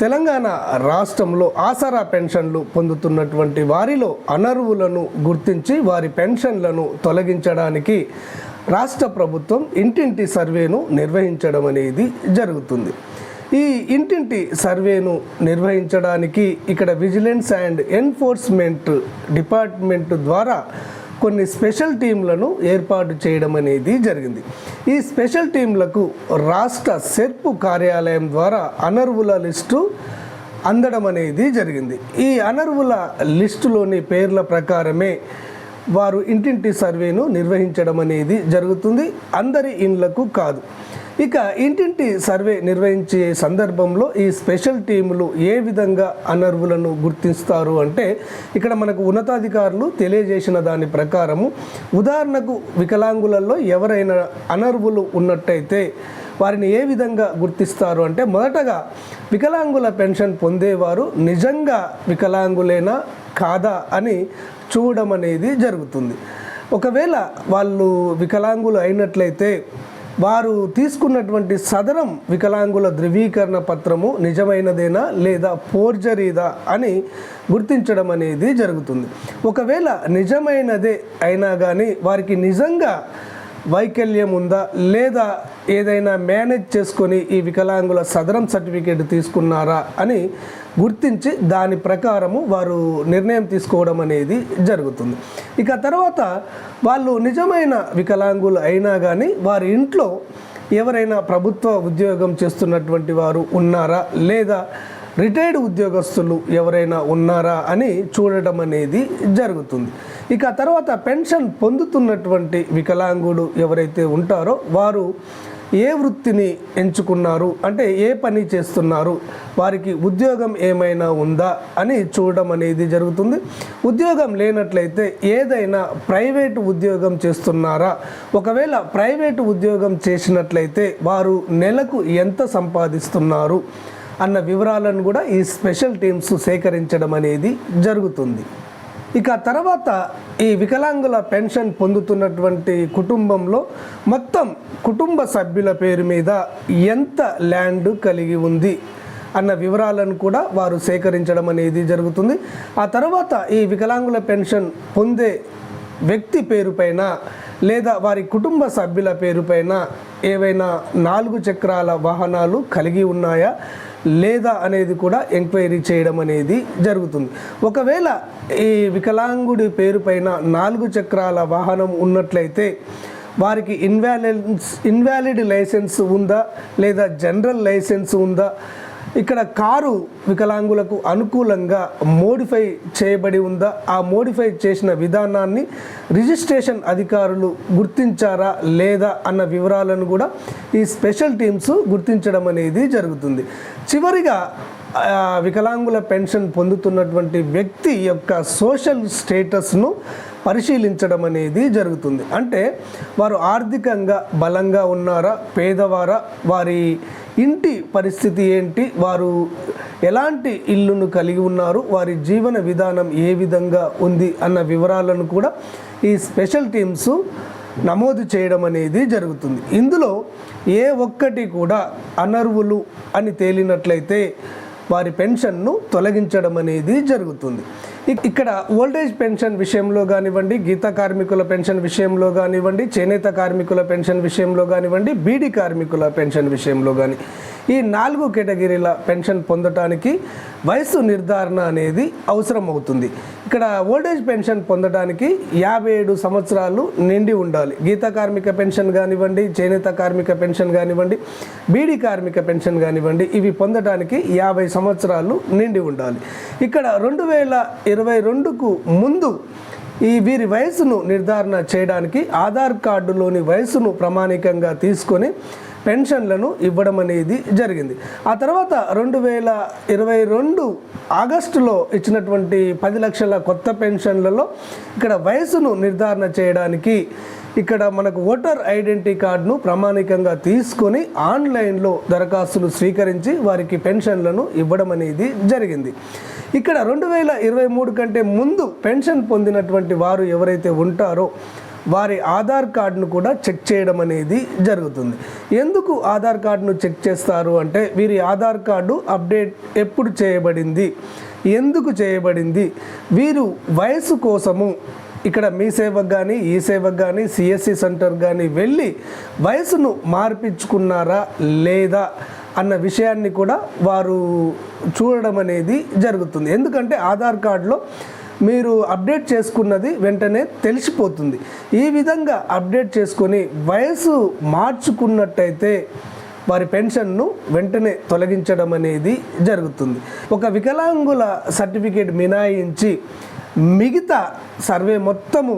తెలంగాణ రాష్ట్రంలో ఆసరా పెన్షన్లు పొందుతున్నటువంటి వారిలో అనర్వులను గుర్తించి వారి పెన్షన్లను తొలగించడానికి రాష్ట్ర ప్రభుత్వం ఇంటింటి సర్వేను నిర్వహించడం అనేది జరుగుతుంది. ఈ ఇంటింటి సర్వేను నిర్వహించడానికి ఇక్కడ విజిలెన్స్ అండ్ ఎన్ఫోర్స్మెంట్ డిపార్ట్మెంట్ ద్వారా కొన్ని స్పెషల్ టీంలను ఏర్పాటు చేయడం అనేది జరిగింది. ఈ స్పెషల్ టీంలకు రాష్ట్ర సెర్పు కార్యాలయం ద్వారా అనర్వుల లిస్టు అందడం అనేది జరిగింది. ఈ అనర్వుల లిస్టులోని పేర్ల ప్రకారమే వారు ఇంటింటి సర్వేను నిర్వహించడం అనేది జరుగుతుంది. అందరి ఇండ్లకు కాదు. ఇక ఇంటింటి సర్వే నిర్వహించే సందర్భంలో ఈ స్పెషల్ టీములు ఏ విధంగా అనర్వులను గుర్తిస్తారు అంటే ఇక్కడ మనకు ఉన్నతాధికారులు తెలియజేసిన దాని ప్రకారము ఉదాహరణకు వికలాంగులలో ఎవరైనా అనర్వులు ఉన్నట్టయితే వారిని ఏ విధంగా గుర్తిస్తారు అంటే మొదటగా వికలాంగుల పెన్షన్ పొందేవారు నిజంగా వికలాంగులేనా కాదా అని చూడడం అనేది జరుగుతుంది. ఒకవేళ వాళ్ళు వికలాంగులు అయినట్లయితే వారు తీసుకున్నటువంటి సదరం వికలాంగుల ధృవీకరణ పత్రము నిజమైనదేనా లేదా ఫోర్జరీదా అని గుర్తించడం అనేది జరుగుతుంది. ఒకవేళ నిజమైనదే అయినా కానీ వారికి నిజంగా వైకల్యం ఉందా లేదా ఏదైనా మేనేజ్ చేసుకొని ఈ వికలాంగుల సదరం సర్టిఫికేట్ తీసుకున్నారా అని గుర్తించి దాని ప్రకారము వారు నిర్ణయం తీసుకోవడం అనేది జరుగుతుంది. ఇక తర్వాత వాళ్ళు నిజమైన వికలాంగులు అయినా కానీ వారి ఇంట్లో ఎవరైనా ప్రభుత్వ ఉద్యోగం చేస్తున్నటువంటి వారు ఉన్నారా? లేదా రిటైర్డ్ ఉద్యోగస్తులు ఎవరైనా ఉన్నారా అని చూడటం అనేది జరుగుతుంది. ఇక తర్వాత పెన్షన్ పొందుతున్నటువంటి వికలాంగుడు ఎవరైతే ఉంటారో వారు ఏ వృత్తిని ఎంచుకున్నారు అంటే ఏ పని చేస్తున్నారు వారికి ఉద్యోగం ఏమైనా ఉందా అని చూడడం అనేది జరుగుతుంది. ఉద్యోగం లేనట్లయితే ఏదైనా ప్రైవేట్ ఉద్యోగం చేస్తున్నారా? ఒకవేళ ప్రైవేట్ ఉద్యోగం చేసినట్లయితే వారు నెలకు ఎంత సంపాదిస్తున్నారు? అన్న వివరాలను కూడా ఈ స్పెషల్ టీమ్స్ సేకరించడం అనేది జరుగుతుంది. ఇక తర్వాత ఈ వికలాంగుల పెన్షన్ పొందుతున్నటువంటి కుటుంబంలో మొత్తం కుటుంబ సభ్యుల పేరు మీద ఎంత ల్యాండ్ కలిగి ఉంది అన్న వివరాలను కూడా వారు సేకరించడం అనేది జరుగుతుంది. ఆ తర్వాత ఈ వికలాంగుల పెన్షన్ పొందే వ్యక్తి పేరుపైన లేదా వారి కుటుంబ సభ్యుల పేరుపైన ఏవైనా నాలుగు చక్రాల వాహనాలు కలిగి ఉన్నాయా? లేదా అనేది కూడా ఎంక్వైరీ చేయడం అనేది జరుగుతుంది. ఒకవేళ ఈ వికలాంగుడి పేరుపైన నాలుగు చక్రాల వాహనం ఉన్నట్లయితే వారికి ఇన్వాలిడ్స్ ఇన్వాలిడ్ లైసెన్స్ ఉందా లేదా జనరల్ లైసెన్స్ ఉందా? ఇక్కడ కారు వికలాంగులకు అనుకూలంగా మోడిఫై చేయబడి ఉందా? ఆ మోడిఫై చేసిన విధానాన్ని రిజిస్ట్రేషన్ అధికారులు గుర్తించారా లేదా అన్న వివరాలను కూడా ఈ స్పెషల్ టీమ్స్ గుర్తించడం అనేది జరుగుతుంది. చివరిగా వికలాంగుల పెన్షన్ పొందుతున్నటువంటి వ్యక్తి యొక్క సోషల్ స్టేటస్ను పరిశీలించడం అనేది జరుగుతుంది. అంటే వారు ఆర్థికంగా బలంగా ఉన్నారా పేదవారా వారి ఇంటి పరిస్థితి ఏంటి? వారు ఎలాంటి ఇల్లును కలిగి ఉన్నారు? వారి జీవన విధానం ఏ విధంగా ఉంది? అన్న వివరాలను కూడా ఈ స్పెషల్ టీమ్స్ నమోదు చేయడం అనేది జరుగుతుంది. ఇందులో ఏ ఒక్కటి కూడా అనర్వులు అని తేలినట్లయితే వారి పెన్షన్ను తొలగించడం అనేది జరుగుతుంది. ఇక్కడ ఓల్డేజ్ పెన్షన్ విషయంలో కానివ్వండి గీత కార్మికుల పెన్షన్ విషయంలో కానివ్వండి చేనేత కార్మికుల పెన్షన్ విషయంలో కానివ్వండి బీడీ కార్మికుల పెన్షన్ విషయంలో కానీ ఈ నాలుగు కేటగిరీల పెన్షన్ పొందటానికి వయసు నిర్ధారణ అనేది అవసరం అవుతుంది ఇక్కడ ఓల్డేజ్ పెన్షన్ పొందడానికి యాభై ఏడు సంవత్సరాలు నిండి ఉండాలి. గీత కార్మిక పెన్షన్ కానివ్వండి చేనేత కార్మిక పెన్షన్ కానివ్వండి బీడీ కార్మిక పెన్షన్ కానివ్వండి ఇవి పొందడానికి యాభై సంవత్సరాలు నిండి ఉండాలి. ఇక్కడ రెండు వేల ఇరవై రెండుకు ముందు ఈ వీరి వయసును నిర్ధారణ చేయడానికి ఆధార్ కార్డులోని వయసును ప్రామాణికంగా తీసుకొని పెన్షన్లను ఇవ్వడం అనేది జరిగింది. ఆ తర్వాత రెండు వేల ఇరవై రెండు ఆగస్టులో ఇచ్చినటువంటి పది లక్షల కొత్త పెన్షన్లలో ఇక్కడ వయసును నిర్ధారణ చేయడానికి ఇక్కడ మనకు ఓటర్ ఐడెంటిటీ కార్డును ప్రామాణికంగా తీసుకొని ఆన్లైన్లో దరఖాస్తులు స్వీకరించి వారికి పెన్షన్లను ఇవ్వడం అనేది జరిగింది. ఇక్కడ రెండు వేల ఇరవై మూడు కంటే ముందు పెన్షన్ పొందినటువంటి వారు ఎవరైతే ఉంటారో వారి ఆధార్ కార్డును కూడా చెక్ చేయడం అనేది జరుగుతుంది. ఎందుకు ఆధార్ కార్డును చెక్ చేస్తారు అంటే వీరి ఆధార్ కార్డు అప్డేట్ ఎప్పుడు చేయబడింది? ఎందుకు చేయబడింది? వీరు వయసు కోసము ఇక్కడ మీ సేవకు కానీ ఈ సేవకు కానీ సిఎస్సి సెంటర్ కానీ వెళ్ళి వయసును మార్పించుకున్నారా లేదా అన్న విషయాన్ని కూడా వారు చూడడం అనేది జరుగుతుంది. ఎందుకంటే ఆధార్ కార్డులో మీరు అప్డేట్ చేసుకున్నది వెంటనే తెలిసిపోతుంది. ఈ విధంగా అప్డేట్ చేసుకొని వయసు మార్చుకున్నట్టయితే వారి పెన్షన్ను వెంటనే తొలగించడం అనేది జరుగుతుంది. ఒక వికలాంగుల సర్టిఫికేట్ మినాయించి మిగతా సర్వే మొత్తము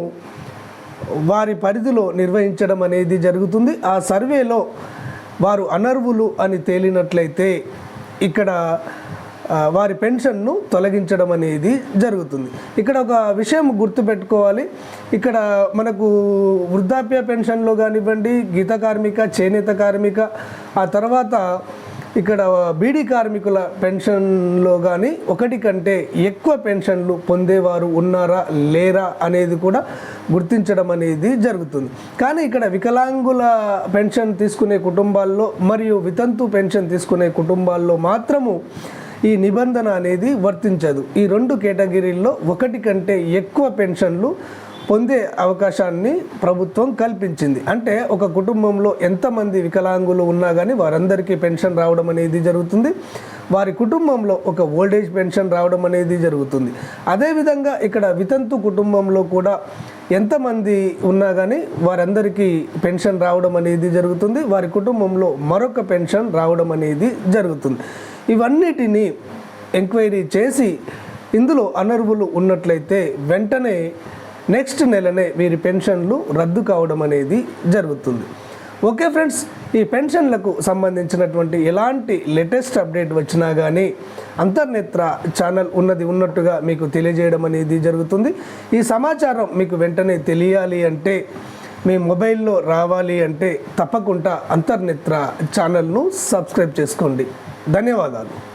వారి పరిధిలో నిర్వహించడం అనేది జరుగుతుంది. ఆ సర్వేలో వారు అనర్వులు అని తేలినట్లయితే ఇక్కడ వారి పెన్షన్ను తొలగించడం అనేది జరుగుతుంది. ఇక్కడ ఒక విషయం గుర్తుపెట్టుకోవాలి. ఇక్కడ మనకు వృద్ధాప్య పెన్షన్లో కానివ్వండి గీత కార్మిక చేనేత కార్మిక ఆ తర్వాత ఇక్కడ బీడీ కార్మికుల పెన్షన్లో కానీ ఒకటి కంటే ఎక్కువ పెన్షన్లు పొందేవారు ఉన్నారా లేరా అనేది కూడా గుర్తించడం అనేది జరుగుతుంది. కానీ ఇక్కడ వికలాంగుల పెన్షన్ తీసుకునే కుటుంబాల్లో మరియు వితంతు పెన్షన్ తీసుకునే కుటుంబాల్లో మాత్రము ఈ నిబంధన అనేది వర్తించదు. ఈ రెండు కేటగిరీల్లో ఒకటి కంటే ఎక్కువ పెన్షన్లు పొందే అవకాశాన్ని ప్రభుత్వం కల్పించింది. అంటే ఒక కుటుంబంలో ఎంతమంది వికలాంగులు ఉన్నా కానీ వారందరికీ పెన్షన్ రావడం అనేది జరుగుతుంది. వారి కుటుంబంలో ఒక ఓల్డేజ్ పెన్షన్ రావడం అనేది జరుగుతుంది. అదేవిధంగా ఇక్కడ వితంతు కుటుంబంలో కూడా ఎంతమంది ఉన్నా కానీ వారందరికీ పెన్షన్ రావడం అనేది జరుగుతుంది. వారి కుటుంబంలో మరొక పెన్షన్ రావడం అనేది జరుగుతుంది. ఇవన్నిటినీ ఎంక్వైరీ చేసి ఇందులో అనర్వులు ఉన్నట్లయితే వెంటనే నెక్స్ట్ నెలనే వీరి పెన్షన్లు రద్దు కావడం అనేది జరుగుతుంది. ఓకే ఫ్రెండ్స్ ఈ పెన్షన్లకు సంబంధించినటువంటి ఎలాంటి లేటెస్ట్ అప్డేట్ వచ్చినా కానీ అంతర్నేత్ర ఛానల్ ఉన్నది ఉన్నట్టుగా మీకు తెలియజేయడం అనేది జరుగుతుంది. ఈ సమాచారం మీకు వెంటనే తెలియాలి అంటే మీ మొబైల్లో రావాలి అంటే తప్పకుండా అంతర్నేత్ర ఛానల్ను సబ్స్క్రైబ్ చేసుకోండి. ధన్యవాదాలు.